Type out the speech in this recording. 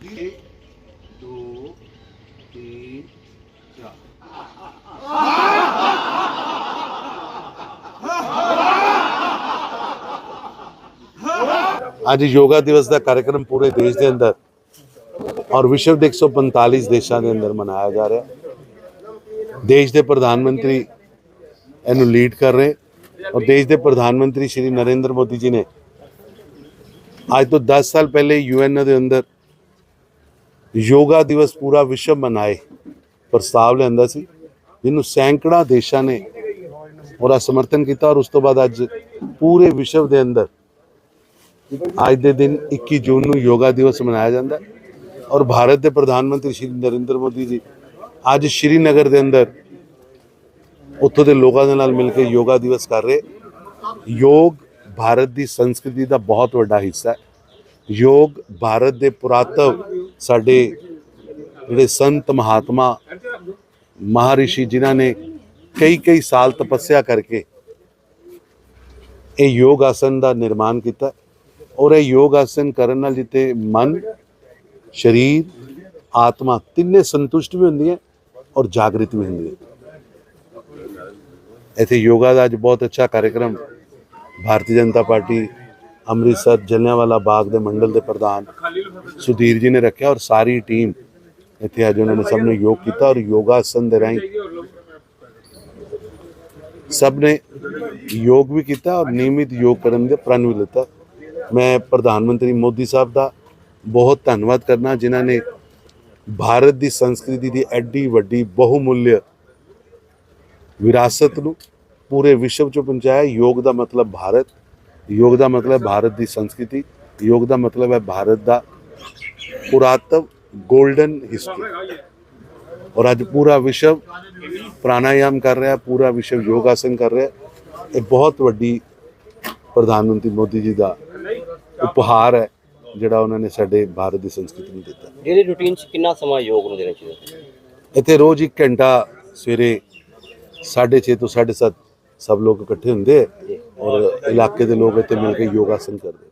ਇੱਕ ਦੋ ਤਿੰਨ ਚਾਰ ਅੱਜ ਯੋਗਾ ਦਿਵਸ ਦਾ ਕਾਰਜਕ੍ਰਮ ਪੂਰੇ ਦੇਸ਼ ਦੇ ਅੰਦਰ ਔਰ ਵਿਸ਼ਵ ਦੇ 145 ਦੇਸ਼ਾਂ ਦੇ ਅੰਦਰ ਮਨਾਇਆ ਜਾ ਰਿਹਾ ਦੇਸ਼ ਦੇ ਪ੍ਰਧਾਨ ਮੰਤਰੀ ਇਹਨੂੰ ਲੀਡ ਕਰ ਰਹੇ ਔਰ ਦੇਸ਼ ਦੇ ਪ੍ਰਧਾਨ ਮੰਤਰੀ ਸ਼੍ਰੀ ਨਰਿੰਦਰ ਮੋਦੀ ਜੀ ਨੇ ਅੱਜ ਤੋਂ 10 ਸਾਲ ਪਹਿਲੇ ਯੂਐਨ ਦੇ ਅੰਦਰ ਯੋਗਾ ਦਿਵਸ ਪੂਰਾ ਵਿਸ਼ਵ ਮਨਾਏ। ਪ੍ਰਸਤਾਵ ਲਿਆਂਦਾ ਸੀ, ਜਿਹਨੂੰ ਸੈਂਕੜਾ ਦੇਸ਼ਾਂ ਨੇ ਉਹਦਾ ਸਮਰਥਨ ਕੀਤਾ ਔਰ ਉਸ ਤੋਂ ਬਾਅਦ ਅੱਜ ਪੂਰੇ ਵਿਸ਼ਵ ਦੇ ਅੰਦਰ ਅੱਜ ਦੇ ਦਿਨ 21 ਜੂਨ ਨੂੰ ਯੋਗਾ ਦਿਵਸ ਮਨਾਇਆ ਜਾਂਦਾ ਔਰ ਭਾਰਤ ਦੇ ਪ੍ਰਧਾਨ ਮੰਤਰੀ ਸ਼੍ਰੀ ਨਰਿੰਦਰ ਮੋਦੀ ਜੀ ਅੱਜ ਸ਼੍ਰੀਨਗਰ ਦੇ ਅੰਦਰ ਉੱਥੋਂ ਦੇ ਲੋਕਾਂ ਦੇ ਨਾਲ ਮਿਲ ਕੇ ਯੋਗਾ ਦਿਵਸ ਕਰ ਰਹੇ। ਯੋਗ ਭਾਰਤ ਦੀ ਸੰਸਕ੍ਰਿਤੀ ਦਾ ਬਹੁਤ ਵੱਡਾ ਹਿੱਸਾ ਹੈ। ਯੋਗ ਭਾਰਤ ਦੇ ਪੁਰਾਤਵ ਸਾਡੇ ਜਿਹੜੇ ਸੰਤ ਮਹਾਤਮਾ ਮਹਾਰਿਸ਼ੀ ਜਿਨ੍ਹਾਂ ਨੇ ਕਈ ਕਈ ਸਾਲ ਤਪੱਸਿਆ ਕਰਕੇ ਇਹ ਯੋਗ ਆਸਨ ਦਾ ਨਿਰਮਾਣ ਕੀਤਾ ਔਰ ਇਹ ਯੋਗ ਆਸਨ ਕਰਨ ਨਾਲ ਜਿੱਤੇ ਮਨ, ਸਰੀਰ, ਆਤਮਾ ਤਿੰਨੇ ਸੰਤੁਸ਼ਟ ਵੀ ਹੁੰਦੀਆਂ ਔਰ ਜਾਗਰਿਤ ਵੀ ਹੁੰਦੀਆਂ। ਇੱਥੇ ਯੋਗਾ ਦਾ ਅੱਜ ਬਹੁਤ ਅੱਛਾ ਕਾਰਜਕ੍ਰਮ ਭਾਰਤੀ ਜਨਤਾ ਪਾਰਟੀ ਅੰਮ੍ਰਿਤਸਰ ਜਲਿਆਂਵਾਲਾ ਬਾਗ ਦੇ ਮੰਡਲ ਦੇ ਪ੍ਰਧਾਨ ਸੁਧੀਰ ਜੀ ਨੇ ਰੱਖਿਆ ਔਰ ਸਾਰੀ ਟੀਮ ਇੱਥੇ ਅੱਜ ਉਹਨਾਂ ਨੇ ਸਭ ਨੇ ਯੋਗ ਕੀਤਾ ਔਰ ਯੋਗਾ ਦੇ ਰਾਹੀਂ ਸਭ ਨੇ ਯੋਗ ਵੀ ਕੀਤਾ ਔਰ ਨਿਯਮਿਤ ਯੋਗ ਕਰਨ ਦੇ ਪ੍ਰਣ ਵੀ ਲਿੱਤਾ। ਮੈਂ ਪ੍ਰਧਾਨ ਮੰਤਰੀ ਮੋਦੀ ਸਾਹਿਬ ਦਾ ਬਹੁਤ ਧੰਨਵਾਦ ਕਰਨਾ ਜਿਨ੍ਹਾਂ ਨੇ ਭਾਰਤ ਦੀ ਸੰਸਕ੍ਰਿਤੀ ਦੀ ਐਡੀ ਵੱਡੀ ਬਹੁਮੁੱਲ ਵਿਰਾਸਤ ਨੂੰ ਪੂਰੇ ਵਿਸ਼ਵ 'ਚ ਪਹੁੰਚਾਇਆ। ਯੋਗ ਦਾ ਮਤਲਬ ਭਾਰਤ ਯੋਗ ਦਾ ਮਤਲਬ ਭਾਰਤ ਦੀ ਸੰਸਕ੍ਰਿਤੀ ਯੋਗ ਦਾ ਮਤਲਬ ਹੈ ਭਾਰਤ ਦਾ ਪੁਰਾਤਨ 골ਡਨ ਹਿਸਟਰੀ ਔਰ ਅੱਜ ਪੂਰਾ ਵਿਸ਼ਵ ਪ੍ਰਾਣਾਯਾਮ ਕਰ ਰਿਹਾ ਪੂਰਾ ਵਿਸ਼ਵ ਯੋਗ ਆਸਨ ਕਰ ਰਿਹਾ। ਇਹ ਬਹੁਤ ਵੱਡੀ ਪ੍ਰਧਾਨ ਮੰਤਰੀ ਮੋਦੀ ਜੀ ਦਾ ਉਪਹਾਰ ਹੈ ਜਿਹੜਾ ਉਹਨਾਂ ਨੇ ਸਾਡੇ ਭਾਰਤ ਦੀ ਸੰਸਕ੍ਰਿਤੀ ਨੂੰ ਦਿੱਤਾ। ਡੇਲੀ ਰੂਟੀਨ 'ਚ ਕਿੰਨਾ ਸਮਾਂ ਯੋਗ ਨੂੰ ਦੇਣਾ ਚਾਹੀਦਾ? ਇੱਥੇ ਰੋਜ਼ ਇੱਕ ਘੰਟਾ ਸਵੇਰੇ 6:30 ਤੋਂ 7:30 ਸਭ ਲੋਕ ਇਕੱਠੇ ਹੁੰਦੇ ਔਰ ਇਲਾਕੇ ਦੇ ਲੋਕ ਇੱਥੇ ਮਿਲ ਕੇ ਯੋਗਾਸਨ ਕਰਦੇ।